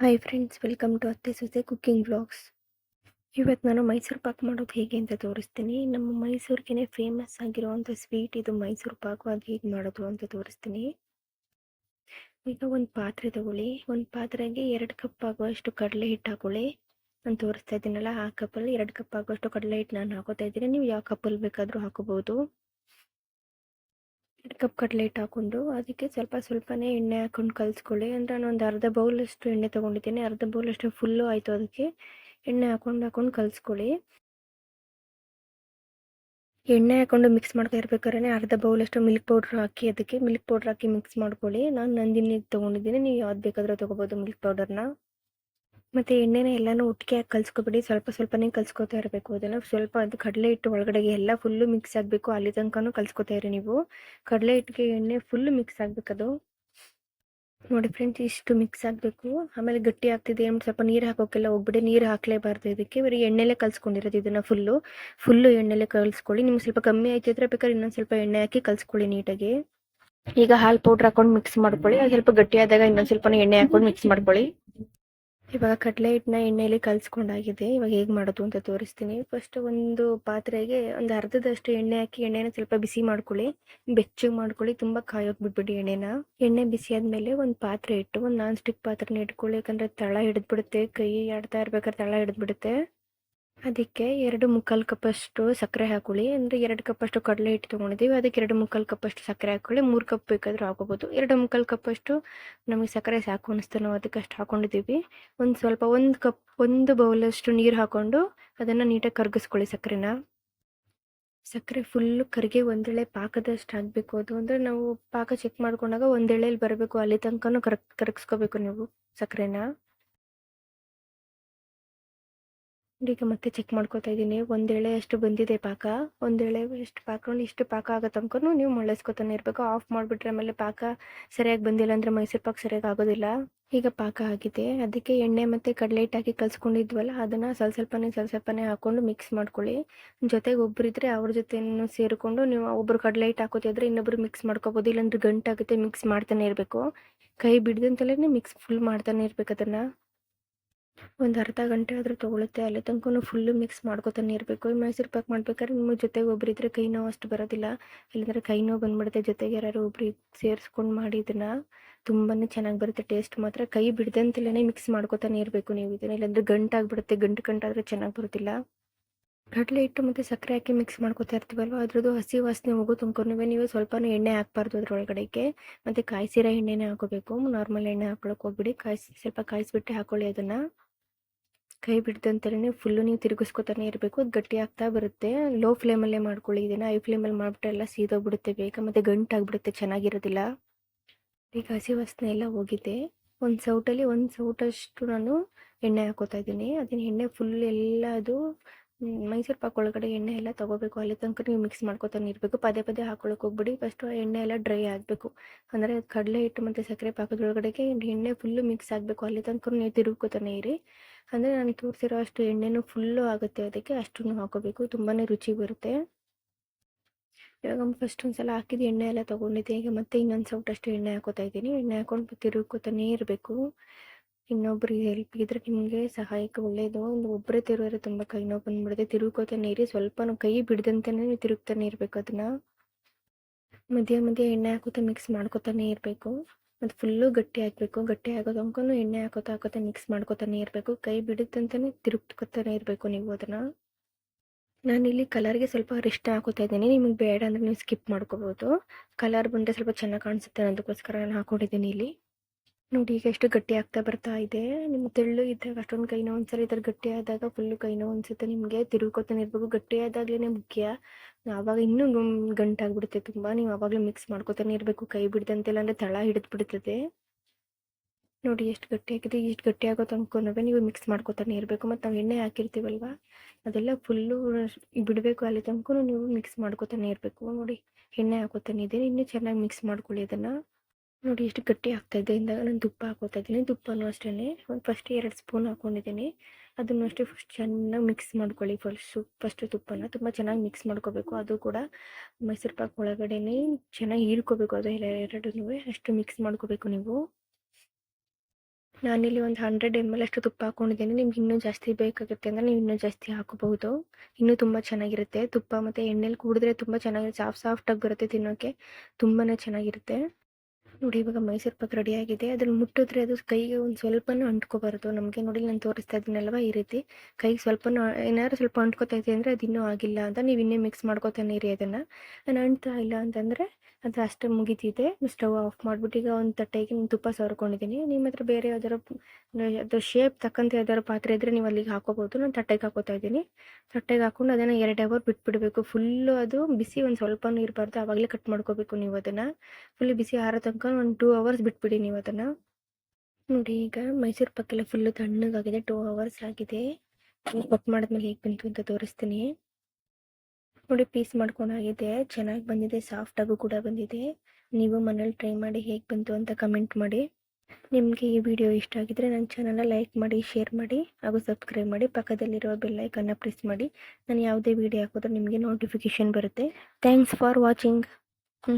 Hi friends welcome to ಅತ್ತೆ ಸೊಸೆ cooking vlogs ಇವತ್ತು ನಾನು ಮೈಸೂರು ಪಾಕ್ ಮಾಡೋದು ಹೇಗೆ ಅಂತ ತೋರಿಸ್ತೀನಿ. ನಮ್ಮ ಮೈಸೂರಿಗೇ ಫೇಮಸ್ ಆಗಿರುವಂಥ ಸ್ವೀಟ್ ಇದು ಮೈಸೂರು ಪಾಕು ಅದು ಹೇಗೆ ಮಾಡೋದು ಅಂತ ತೋರಿಸ್ತೀನಿ. ಈಗ ಒಂದು ಪಾತ್ರೆ ತಗೊಳ್ಳಿ. ಒಂದು ಪಾತ್ರೆಗೆ ಎರಡು ಕಪ್ ಆಗುವಷ್ಟು ಕಡಲೆ ಹಿಟ್ಟು ಹಾಕೊಳ್ಳಿ. ನಾನು ತೋರಿಸ್ತಾ ಇದ್ದೀನಲ್ಲ ಆ ಕಪ್ಪಲ್ಲಿ ಎರಡು ಕಪ್ ಆಗುವಷ್ಟು ಕಡಲೆ ಹಿಟ್ಟು ನಾನು ಹಾಕೋತಾ ಇದ್ದೀನಿ. ನೀವು ಯಾವ ಕಪ್ಪಲ್ಲಿ ಬೇಕಾದರೂ ಹಾಕೋಬಹುದು. ಎರಡು ಕಪ್ ಕಟ್ಲೇಟ್ ಹಾಕ್ಕೊಂಡು ಅದಕ್ಕೆ ಸ್ವಲ್ಪ ಸ್ವಲ್ಪನೇ ಎಣ್ಣೆ ಹಾಕೊಂಡು ಕಲಿಸ್ಕೊಳ್ಳಿ. ಅಂದರೆ ಒಂದು ಅರ್ಧ ಬೌಲಷ್ಟು ಎಣ್ಣೆ ತೊಗೊಂಡಿದ್ದೀನಿ. ಅರ್ಧ ಬೌಲಷ್ಟು ಫುಲ್ಲು ಆಯಿತು ಅದಕ್ಕೆ ಎಣ್ಣೆ ಹಾಕೊಂಡು ಹಾಕೊಂಡು ಕಲಿಸ್ಕೊಳ್ಳಿ. ಎಣ್ಣೆ ಹಾಕೊಂಡು ಮಿಕ್ಸ್ ಮಾಡ್ತಾ ಇರ್ಬೇಕಾದ್ರೆ ಅರ್ಧ ಬೌಲಷ್ಟು ಮಿಲ್ಕ್ ಪೌಡ್ರ್ ಹಾಕಿ ಅದಕ್ಕೆ ಮಿಲ್ಕ್ ಪೌಡ್ರ್ ಹಾಕಿ ಮಿಕ್ಸ್ ಮಾಡ್ಕೊಳ್ಳಿ. ನಾನು ನಂದಿನಿ ತೊಗೊಂಡಿದ್ದೀನಿ. ನೀವು ಯಾವ್ದು ಬೇಕಾದರೂ ತೊಗೋಬೋದು ಮಿಲ್ಕ್ ಪೌಡರ್ನ ಮತ್ತು ಎಣ್ಣೆನ ಎಲ್ಲಾನು ಒಟ್ಟಿಗೆ ಹಾಕಿ ಕಲಿಸ್ಕೊಬಿಡಿ. ಸ್ವಲ್ಪ ಸ್ವಲ್ಪನೇ ಕಲಿಸ್ಕೊತಾ ಇರಬೇಕು. ಅದನ್ನ ಸ್ವಲ್ಪ ಅದು ಕಡಲೆ ಹಿಟ್ಟು ಒಳಗಡೆಗೆ ಎಲ್ಲ ಫುಲ್ಲು ಮಿಕ್ಸ್ ಆಗಬೇಕು. ಅಲ್ಲಿ ತನಕನೂ ಕಲಿಸ್ಕೊತಾ ಇರಿ ನೀವು. ಕಡಲೆ ಹಿಟ್ಟಿಗೆ ಎಣ್ಣೆ ಫುಲ್ಲು ಮಿಕ್ಸ್ ಆಗಬೇಕದು. ನೋಡಿ ಫ್ರೆಂಡ್ಸ್ ಇಷ್ಟು ಮಿಕ್ಸ್ ಆಗಬೇಕು. ಆಮೇಲೆ ಗಟ್ಟಿ ಆಗ್ತಿದೆ ಅಂತ ಸ್ವಲ್ಪ ನೀರು ಹಾಕೋಕ್ಕೆಲ್ಲ ಹೋಗ್ಬಿಡಿ. ನೀರು ಹಾಕಲೇಬಾರ್ದು ಇದಕ್ಕೆ. ಬರೀ ಎಣ್ಣೆಲೆ ಕಲ್ಸ್ಕೊಂಡಿರೋದು ಇದನ್ನು ಫುಲ್ಲು ಫುಲ್ಲು ಎಣ್ಣೆಲೆ ಕಲಿಸ್ಕೊಳ್ಳಿ. ನಿಮ್ಗೆ ಸ್ವಲ್ಪ ಕಮ್ಮಿ ಆಯ್ತಿದ್ರೆ ಬೇಕಾದ್ರೆ ಇನ್ನೊಂದು ಸ್ವಲ್ಪ ಎಣ್ಣೆ ಹಾಕಿ ಕಲಿಸ್ಕೊಳ್ಳಿ ನೀಟಾಗಿ. ಈಗ ಹಾಲು ಪೌಡ್ರ್ ಹಾಕೊಂಡು ಮಿಕ್ಸ್ ಮಾಡ್ಕೊಳ್ಳಿ. ಅದು ಸ್ವಲ್ಪ ಗಟ್ಟಿ ಆದಾಗ ಇನ್ನೊಂದು ಸ್ವಲ್ಪ ಎಣ್ಣೆ ಹಾಕೊಂಡು ಮಿಕ್ಸ್ ಮಾಡ್ಕೊಳ್ಳಿ. ಇವಾಗ ಕಡಲೆ ಹಿಟ್ಟನ್ನ ಎಣ್ಣೆಯಲ್ಲಿ ಕಲಿಸ್ಕೊಂಡಾಗಿದೆ. ಇವಾಗ ಹೇಗೆ ಮಾಡೋದು ಅಂತ ತೋರಿಸ್ತೀನಿ. ಫಸ್ಟ್ ಒಂದು ಪಾತ್ರೆಗೆ ಒಂದು ಅರ್ಧದಷ್ಟು ಎಣ್ಣೆ ಹಾಕಿ, ಎಣ್ಣೆನ ಸ್ವಲ್ಪ ಬಿಸಿ ಮಾಡ್ಕೊಳ್ಳಿ. ಬೆಚ್ಚಗೆ ಮಾಡ್ಕೊಳ್ಳಿ. ತುಂಬ ಕಾಯೋಕೆ ಬಿಟ್ಬಿಡಿ ಎಣ್ಣೆನ. ಎಣ್ಣೆ ಬಿಸಿ ಆದಮೇಲೆ ಒಂದು ಪಾತ್ರೆ ಇಟ್ಟು, ಒಂದು ನಾನ್ ಸ್ಟಿಕ್ ಪಾತ್ರೆನ ಇಟ್ಕೊಳ್ಳಿ. ಯಾಕಂದರೆ ತಳ ಹಿಡಿದ್ಬಿಡುತ್ತೆ. ಕೈ ಆಡ್ತಾ ಇರ್ಬೇಕಾದ್ರೆ ತಳ ಹಿಡಿದ್ಬಿಡುತ್ತೆ. ಅದಕ್ಕೆ ಎರಡು ಮುಕ್ಕಾಲು ಕಪ್ಪಷ್ಟು ಸಕ್ಕರೆ ಹಾಕೊಳ್ಳಿ. ಅಂದರೆ ಎರಡು ಕಪ್ಪಷ್ಟು ಕಡಲೆ ಹಿಟ್ಟು ತೊಗೊಂಡಿದ್ದೀವಿ. ಅದಕ್ಕೆ ಎರಡು ಮುಕ್ಕಾಲು ಕಪ್ಪಷ್ಟು ಸಕ್ಕರೆ ಹಾಕೊಳ್ಳಿ. ಮೂರು ಕಪ್ ಬೇಕಾದರೂ ಹಾಕೋಬೋದು ಎರಡು ಮುಕ್ಕಾಲು ಕಪ್ಪಷ್ಟು ನಮಗೆ ಸಕ್ಕರೆ ಸಾಕು ಅನಿಸ್ತು. ನಾವು ಅದಕ್ಕೆ ಅಷ್ಟು ಹಾಕೊಂಡಿದ್ದೀವಿ. ಒಂದು ಸ್ವಲ್ಪ ಒಂದು ಕಪ್, ಒಂದು ಬೌಲಷ್ಟು ನೀರು ಹಾಕ್ಕೊಂಡು ಅದನ್ನು ನೀಟಾಗಿ ಕರಗಿಸ್ಕೊಳ್ಳಿ ಸಕ್ಕರೆನ. ಸಕ್ಕರೆ ಫುಲ್ಲು ಕರಿಗೆ ಒಂದೆಳೆ ಪಾಕದಷ್ಟು ಆಗಬೇಕು ಅದು ಅಂದರೆ ನಾವು ಪಾಕ ಚೆಕ್ ಮಾಡ್ಕೊಂಡಾಗ ಒಂದೆಳೆಯಲ್ಲಿ ಬರಬೇಕು. ಅಲ್ಲಿ ತನಕನೂ ಕರಗ್, ಕರಗಿಸ್ಕೋಬೇಕು ನೀವು ಸಕ್ಕರೆನ. ಈಗ ಮತ್ತೆ ಚೆಕ್ ಮಾಡ್ಕೊತಾ ಇದ್ದೀನಿ. ಒಂದು ಎಳೆ ಅಷ್ಟು ಬಂದಿದೆ ಪಾಕ. ಒಂದು ಎಳೆ ಎಷ್ಟು ಪಾಕ ಇಷ್ಟು ಪಾಕ ಆಗೋ ತನಕ ನೀವು ಮಳ್ಳಿಸ್ಕೊತಾನೆ ಇರಬೇಕು. ಆಫ್ ಮಾಡಿಬಿಟ್ರೆ ಆಮೇಲೆ ಪಾಕ ಸರಿಯಾಗಿ ಬಂದಿಲ್ಲ ಅಂದರೆ ಮೈಸೂರು ಪಾಕ ಸರಿಯಾಗಿ ಆಗೋದಿಲ್ಲ. ಈಗ ಪಾಕ ಆಗಿದೆ. ಅದಕ್ಕೆ ಎಣ್ಣೆ ಮತ್ತು ಕಡಲೆ ಹಾಕಿ ಕಲಿಸ್ಕೊಂಡಿದ್ವಲ್ಲ, ಅದನ್ನು ಸ್ವಲ್ಪ ಸ್ವಲ್ಪನೇ ಸ್ವಲ್ಪ ಸ್ವಲ್ಪನೇ ಹಾಕ್ಕೊಂಡು ಮಿಕ್ಸ್ ಮಾಡ್ಕೊಳ್ಳಿ. ಜೊತೆಗೆ ಒಬ್ರಿದ್ರೆ ಅವ್ರ ಜೊತೆ ಸೇರಿಕೊಂಡು ನೀವು ಒಬ್ಬರು ಕಡಲೆ ಹಾಕೋತಿದ್ರೆ ಇನ್ನೊಬ್ರು ಮಿಕ್ಸ್ ಮಾಡ್ಕೋಬೋದು. ಇಲ್ಲಾಂದ್ರೆ ಗಂಟಾಗುತ್ತೆ ಮಿಕ್ಸ್ ಮಾಡ್ತಾನೆ ಇರಬೇಕು. ಕೈ ಬಿಡ್ದಂತಲೇ ಮಿಕ್ಸ್ ಫುಲ್ ಮಾಡ್ತಾನೆ ಇರಬೇಕು ಅದನ್ನು. ಒಂದು ಅರ್ಧ ಗಂಟೆ ಆದರೂ ತೊಗೊಳುತ್ತೆ, ಅಲ್ಲಿ ತನಕ ಫುಲ್ಲು ಮಿಕ್ಸ್ ಮಾಡ್ಕೊತಾನೆ ಇರಬೇಕು. ಮೈಸೂರು ಪಾಕ್ ಮಾಡ್ಬೇಕಾದ್ರೆ ನಿಮ್ಮ ಜೊತೆಗೆ ಒಬ್ರು ಇದ್ದರೆ ಕೈ ನೋವು ಅಷ್ಟು ಬರೋದಿಲ್ಲ. ಇಲ್ಲಾಂದರೆ ಕೈ ನೋವು ಬಂದ್ಬಿಡುತ್ತೆ. ಜೊತೆಗೆ ಯಾರು ಒಬ್ರು ಸೇರಿಸ್ಕೊಂಡು ಮಾಡಿ ಇದನ್ನು ತುಂಬಾ ಚೆನ್ನಾಗಿ ಬರುತ್ತೆ ಟೇಸ್ಟ್ ಮಾತ್ರ. ಕೈ ಬಿಡ್ದಂತಲೇ ಮಿಕ್ಸ್ ಮಾಡ್ಕೊತಾನೆ ಇರಬೇಕು ನೀವು ಇದನ್ನು. ಇಲ್ಲಾಂದರೆ ಗಂಟಾಗ್ಬಿಡುತ್ತೆ, ಗಂಟು ಗಂಟಾದರೆ ಚೆನ್ನಾಗಿ ಬರೋದಿಲ್ಲ. ಕಡಲೆ ಹಿಟ್ಟು ಮತ್ತು ಸಕ್ಕರೆ ಹಾಕಿ ಮಿಕ್ಸ್ ಮಾಡ್ಕೊತಾ ಇರ್ತೀವಲ್ವ? ಅದ್ರದ್ದು ಹಸಿ ವಾಸನೆ ಹೋಗೋ ತುಂಬ್ಕೊಂಡು ನೀವು ಸ್ವಲ್ಪ ಎಣ್ಣೆ ಹಾಕ್ಬಾರ್ದು ಅದ್ರೊಳಗಡೆಗೆ. ಮತ್ತು ಕಾಯಿಸಿರೋ ಎಣ್ಣೆನೇ ಹಾಕೋಬೇಕು. ನಾರ್ಮಲ್ ಎಣ್ಣೆ ಹಾಕೊಳಕ್ಕೆ ಹೋಗ್ಬಿಡಿ. ಕಾಯಿಸಿ, ಸ್ವಲ್ಪ ಕಾಯಿಸಿಬಿಟ್ಟು ಹಾಕೊಳ್ಳಿ ಅದನ್ನು. ಕೈ ಬಿಡ್ದಂತಲೇ ಫುಲ್ಲು ನೀವು ತಿರುಗಿಸ್ಕೊತಾನೆ ಇರಬೇಕು. ಅದು ಗಟ್ಟಿ ಆಗ್ತಾ ಬರುತ್ತೆ. ಲೋ ಫ್ಲೇಮಲ್ಲೇ ಮಾಡ್ಕೊಳ್ಳಿ. ಇದನ್ನು ಐ ಫ್ಲೇಮಲ್ಲಿ ಮಾಡಿಬಿಟ್ಟು ಎಲ್ಲ ಸೀದೋಗ್ಬಿಡುತ್ತೆ ಬೇಗ. ಮತ್ತು ಗಂಟಾಗ್ಬಿಡುತ್ತೆ. ಚೆನ್ನಾಗಿರೋದಿಲ್ಲ. ಈಗ ಹಸಿ ವಾಸನೆ ಎಲ್ಲ ಹೋಗಿದೆ. ಒಂದು ಸೌಟಲ್ಲಿ ಒಂದು ಸೌಟಷ್ಟು ನಾನು ಎಣ್ಣೆ ಹಾಕೋತಾ ಇದ್ದೀನಿ. ಅದನ್ನ ಎಣ್ಣೆ ಫುಲ್ ಎಲ್ಲ ಅದು ಮೈಸೂರು ಪಾಕ್ ಒಳಗಡೆ ಎಣ್ಣೆ ಎಲ್ಲ ತೊಗೋಬೇಕು. ಅಲ್ಲಿ ತನಕ ನೀವು ಮಿಕ್ಸ್ ಮಾಡ್ಕೊತಾನೆ ಇರಬೇಕು. ಪದೇ ಪದೇ ಹಾಕೊಳಕ್ಕೆ ಹೋಗ್ಬಿಡಿ. ಫಸ್ಟು ಎಣ್ಣೆ ಎಲ್ಲ ಡ್ರೈ ಆಗಬೇಕು. ಅಂದರೆ ಕಡಲೆ ಹಿಟ್ಟು ಮತ್ತು ಸಕ್ಕರೆ ಪಾಕದೊಳಗಡೆಗೆ ಎಣ್ಣೆ ಫುಲ್ಲು ಮಿಕ್ಸ್ ಆಗಬೇಕು. ಅಲ್ಲಿ ತನಕ ನೀವು ತಿರುಗ್ಕೋತಾನೆ ಇರಿ. ಅಂದರೆ ನಾನು ತೋರಿಸಿರೋ ಅಷ್ಟು ಎಣ್ಣೆನೂ ಫುಲ್ಲು ಆಗುತ್ತೆ ಅದಕ್ಕೆ ಅಷ್ಟನ್ನು ಹಾಕೋಬೇಕು. ತುಂಬಾ ರುಚಿ ಬರುತ್ತೆ. ಇವಾಗ ಫಸ್ಟ್ ಒಂದು ಸಲ ಹಾಕಿದ ಎಣ್ಣೆ ಎಲ್ಲ ತೊಗೊಂಡಿದ್ದೆ. ಈಗ ಮತ್ತೆ ಇನ್ನೊಂದು ಸೌಟ್ ಅಷ್ಟು ಎಣ್ಣೆ ಹಾಕೋತಾ ಇದ್ದೀನಿ. ಎಣ್ಣೆ ಹಾಕೊಂಡು ತಿರುಗ್ಕೋತಾನೇ ಇರಬೇಕು. ಇನ್ನೊಬ್ರಿಗೆ ಹೆಲ್ಪ್ ಇದ್ರೆ ನಿಮಗೆ ಸಹಾಯಕ್ಕೆ ಒಳ್ಳೆಯದು ಒಂದು ಒಬ್ಬರೇ ತಿರುಗಿದ್ರೆ ತುಂಬ ಕೈ ನೋವು ಬಂದ್ಬಿಡುತ್ತೆ. ತಿರುಗ್ಕೋತಾನೆ ಇರಿ. ಸ್ವಲ್ಪ ಕೈ ಬಿಡ್ದಂತೆಯೇ ನೀವು ತಿರುಗ್ತಾನೆ ಇರಬೇಕು ಅದನ್ನು. ಮಧ್ಯ ಮಧ್ಯ ಎಣ್ಣೆ ಹಾಕೋತಾ ಮಿಕ್ಸ್ ಮಾಡ್ಕೋತಾನೆ ಇರಬೇಕು. ಮತ್ತು ಫುಲ್ಲು ಗಟ್ಟಿ ಹಾಕಬೇಕು. ಗಟ್ಟಿ ಆಗೋ ತನಕ ಎಣ್ಣೆ ಹಾಕೋತಾ ಹಾಕೋತಾ ಮಿಕ್ಸ್ ಮಾಡ್ಕೋತಾನೆ ಇರಬೇಕು. ಕೈ ಬಿಡುತ್ತಂತಾನೆ ತಿರುಗ್ಕೋತಾನೆ ಇರಬೇಕು ನೀವು ಅದನ್ನು. ನಾನಿಲ್ಲಿ ಕಲರ್ಗೆ ಸ್ವಲ್ಪ ರಿಷ್ಟ ಹಾಕೋತಾ ಇದ್ದೀನಿ. ನಿಮಗೆ ಬೇಡ ಅಂದರೆ ನೀವು ಸ್ಕಿಪ್ ಮಾಡ್ಕೋಬೋದು. ಕಲರ್ ಬಂದರೆ ಸ್ವಲ್ಪ ಚೆನ್ನಾಗಿ ಕಾಣಿಸುತ್ತೆ ಅನ್ನೋದಕ್ಕೋಸ್ಕರ ನಾನು ಹಾಕೊಂಡಿದ್ದೀನಿ ಇಲ್ಲಿ. ನೋಡಿ, ಈಗ ಎಷ್ಟು ಗಟ್ಟಿ ಆಗ್ತಾ ಬರ್ತಾ ಇದೆ. ನಿಮ್ಮ ತೆಳ್ಳು ಇದ್ದಾಗ ಅಷ್ಟೊಂದು ಕೈ ನೋವು ಈ ಗಟ್ಟಿ ಆದಾಗ ಫುಲ್ಲು ಕೈ ಅನ್ಸುತ್ತೆ ನಿಮಗೆ. ತಿರುಗ್ಕೊತಾನೆ ಇರಬೇಕು. ಗಟ್ಟಿ ಆದಾಗ್ಲೇನೆ ಮುಖ್ಯ. ಆವಾಗ ಇನ್ನೂ ಗಂಟಾಗ್ಬಿಡುತ್ತೆ ತುಂಬ. ನೀವು ಆವಾಗಲೂ ಮಿಕ್ಸ್ ಮಾಡ್ಕೊತಾನೆ ಇರಬೇಕು. ಕೈ ಬಿಡ್ದಂತೆಲ್ಲ ಇಲ್ಲಾಂದರೆ ತಳ ಹಿಡಿದು ಬಿಡ್ತದೆ ನೋಡಿ, ಎಷ್ಟು ಗಟ್ಟಿ ಆಗಿದೆ. ಎಷ್ಟು ಗಟ್ಟಿ ಆಗೋ ತನಕ ನೀವು ಮಿಕ್ಸ್ ಮಾಡ್ಕೊತಾನೆ ಇರಬೇಕು. ಮತ್ತು ನಾವು ಎಣ್ಣೆ ಹಾಕಿರ್ತೀವಲ್ವ? ಅದೆಲ್ಲ ಫುಲ್ಲು ಬಿಡಬೇಕು ಅಲ್ಲಿ ತನಕ ನೀವು ಮಿಕ್ಸ್ ಮಾಡ್ಕೊತಾನೆ ಇರಬೇಕು. ನೋಡಿ, ಎಣ್ಣೆ ಹಾಕೋತಾನೆ ಇದ್ದೀನಿ. ಇನ್ನೂ ಚೆನ್ನಾಗಿ ಮಿಕ್ಸ್ ಮಾಡ್ಕೊಳ್ಳಿ ಅದನ್ನು. ನೋಡಿ ಎಷ್ಟು ಗಟ್ಟಿ ಆಗ್ತಾ ಇದೆ. ಇಂದಾಗ ನಾನು ತುಪ್ಪ ಹಾಕೋತಾ ಇದ್ದೀನಿ. ತುಪ್ಪನೂ ಅಷ್ಟೇ ಒಂದು ಫಸ್ಟ್ ಎರಡು ಸ್ಪೂನ್ ಹಾಕ್ಕೊಂಡಿದ್ದೀನಿ ಅದನ್ನು ಅಷ್ಟೇ ಫಸ್ಟ್ ಚೆನ್ನಾಗಿ ಮಿಕ್ಸ್ ಮಾಡ್ಕೊಳ್ಳಿ ಫಸ್ಟು ಫಸ್ಟು ತುಪ್ಪನ. ತುಂಬ ಚೆನ್ನಾಗಿ ಮಿಕ್ಸ್ ಮಾಡ್ಕೋಬೇಕು. ಅದು ಕೂಡ ಮೈಸೂರು ಪಾಕ್ ಒಳಗಡೆನೇ ಚೆನ್ನಾಗಿ ಹೀರ್ಕೋಬೇಕು. ಅದು ಎಲ್ಲ ಎರಡೂ ಅಷ್ಟು ಮಿಕ್ಸ್ ಮಾಡ್ಕೋಬೇಕು ನೀವು. ನಾನಿಲ್ಲಿ ಒಂದು ಹಂಡ್ರೆಡ್ ಎಂ ಎಲ್ ಅಷ್ಟು ತುಪ್ಪ ಹಾಕ್ಕೊಂಡಿದ್ದೀನಿ ನಿಮ್ಗೆ ಇನ್ನೂ ಜಾಸ್ತಿ ಬೇಕಾಗುತ್ತೆ ಅಂದರೆ ನೀವು ಇನ್ನೂ ಜಾಸ್ತಿ ಹಾಕೋಬಹುದು. ಇನ್ನೂ ತುಂಬ ಚೆನ್ನಾಗಿರುತ್ತೆ. ತುಪ್ಪ ಮತ್ತು ಎಣ್ಣೆಲಿ ಕುಡಿದ್ರೆ ತುಂಬ ಚೆನ್ನಾಗಿರುತ್ತೆ ಸಾಫ್ಟ್ ಸಾಫ್ಟಾಗಿ ಬರುತ್ತೆ ತಿನ್ನೋಕ್ಕೆ ತುಂಬಾ ಚೆನ್ನಾಗಿರುತ್ತೆ. ನೋಡಿ ಇವಾಗ ಮೈಸೂರು ಪಾಕ್ ರೆಡಿ ಆಗಿದೆ. ಅದ್ರಲ್ಲಿ ಮುಟ್ಟಿದ್ರೆ ಅದು ಕೈಗೆ ಒಂದು ಸ್ವಲ್ಪನೂ ಅಂಟ್ಕೋಬಾರ್ದು. ನಮಗೆ ನೋಡಿ ನಾನು ತೋರಿಸ್ತಾ ಇದ್ದೀನಲ್ವ ಈ ರೀತಿ. ಕೈಗೆ ಸ್ವಲ್ಪನೂ ಏನಾದ್ರು ಸ್ವಲ್ಪ ಅಂಟ್ಕೋತಾ ಇದೆ ಅಂದರೆ ಅದು ಇನ್ನೂ ಆಗಿಲ್ಲ ಅಂತ ನೀವು ಇನ್ನೇ ಮಿಕ್ಸ್ ಮಾಡ್ಕೋತಾನೆ ಇರಿ ಅದನ್ನು. ನಾನು ಅಂಟ್ತಾ ಇಲ್ಲ ಅಂತಂದರೆ ಅದು ಅಷ್ಟೇ ಮುಗಿತಿದೆ. ಸ್ಟವ್ ಆಫ್ ಮಾಡಿಬಿಟ್ಟು ಈಗ ಒಂದು ತಟ್ಟೆಗೆ ತುಪ್ಪ ಸವರ್ಕೊಂಡಿದ್ದೀನಿ. ನಿಮ್ಮ ಹತ್ರ ಬೇರೆ ಯಾವ್ದಾರು ಅದು ಶೇಪ್ ತಕ್ಕಂತೆ ಯಾವ್ದಾದ್ರು ಪಾತ್ರೆ ಇದ್ದರೆ ನೀವು ಅಲ್ಲಿಗೆ ಹಾಕೋಬೋದು. ನಾನು ತಟ್ಟೆಗೆ ಹಾಕೋತಾ ಇದ್ದೀನಿ. ತಟ್ಟೆಗೆ ಹಾಕೊಂಡು ಅದನ್ನು ಎರಡು ಅವರ್ ಬಿಟ್ಬಿಡಬೇಕು. ಫುಲ್ಲು ಅದು ಬಿಸಿ ಒಂದು ಸ್ವಲ್ಪನೂ ಇರಬಾರ್ದು ಆವಾಗಲೇ ಕಟ್ ಮಾಡ್ಕೋಬೇಕು ನೀವು ಅದನ್ನು. ಫುಲ್ ಬಿಸಿ ಆರೋ ತನಕ ಒಂದು ಟೂ ಅವರ್ಸ್ ಬಿಟ್ಬಿಡಿ ನೀವು ಅದನ್ನು. ನೋಡಿ ಈಗ ಮೈಸೂರು ಪಾಕೆಲ್ಲ ಫುಲ್ಲು ತಣ್ಣಗಾಗಿದೆ. ಟೂ ಅವರ್ಸ್ ಆಗಿದೆ. ಕಟ್ ಮಾಡಿದ್ಮೇಲೆ ಹೇಗೆ ಬಂತು ಅಂತ ತೋರಿಸ್ತೀನಿ. ನೋಡಿ ಪೀಸ್ ಮಾಡ್ಕೊಂಡಾಗಿದೆ ಚೆನ್ನಾಗಿ ಬಂದಿದೆ ಸಾಫ್ಟಾಗೂ ಕೂಡ ಬಂದಿದೆ. ನೀವು ಮನೇಲಿ ಟ್ರೈ ಮಾಡಿ ಹೇಗೆ ಬಂತು ಅಂತ ಕಮೆಂಟ್ ಮಾಡಿ. ನಿಮಗೆ ಈ ವಿಡಿಯೋ ಇಷ್ಟ ಆಗಿದ್ರೆ ನನ್ನ ಚಾನಲ್ನ ಲೈಕ್ ಮಾಡಿ ಶೇರ್ ಮಾಡಿ ಹಾಗೂ ಸಬ್ಸ್ಕ್ರೈಬ್ ಮಾಡಿ. ಪಕ್ಕದಲ್ಲಿರೋ ಬೆಲ್ಲೈಕನ್ನ ಪ್ರೆಸ್ ಮಾಡಿ. ನಾನು ಯಾವುದೇ ವಿಡಿಯೋ ಹಾಕಿದ್ರೆ ನಿಮಗೆ ನೋಟಿಫಿಕೇಷನ್ ಬರುತ್ತೆ. ಥ್ಯಾಂಕ್ಸ್ ಫಾರ್ ವಾಚಿಂಗ್ ಹ್ಞೂ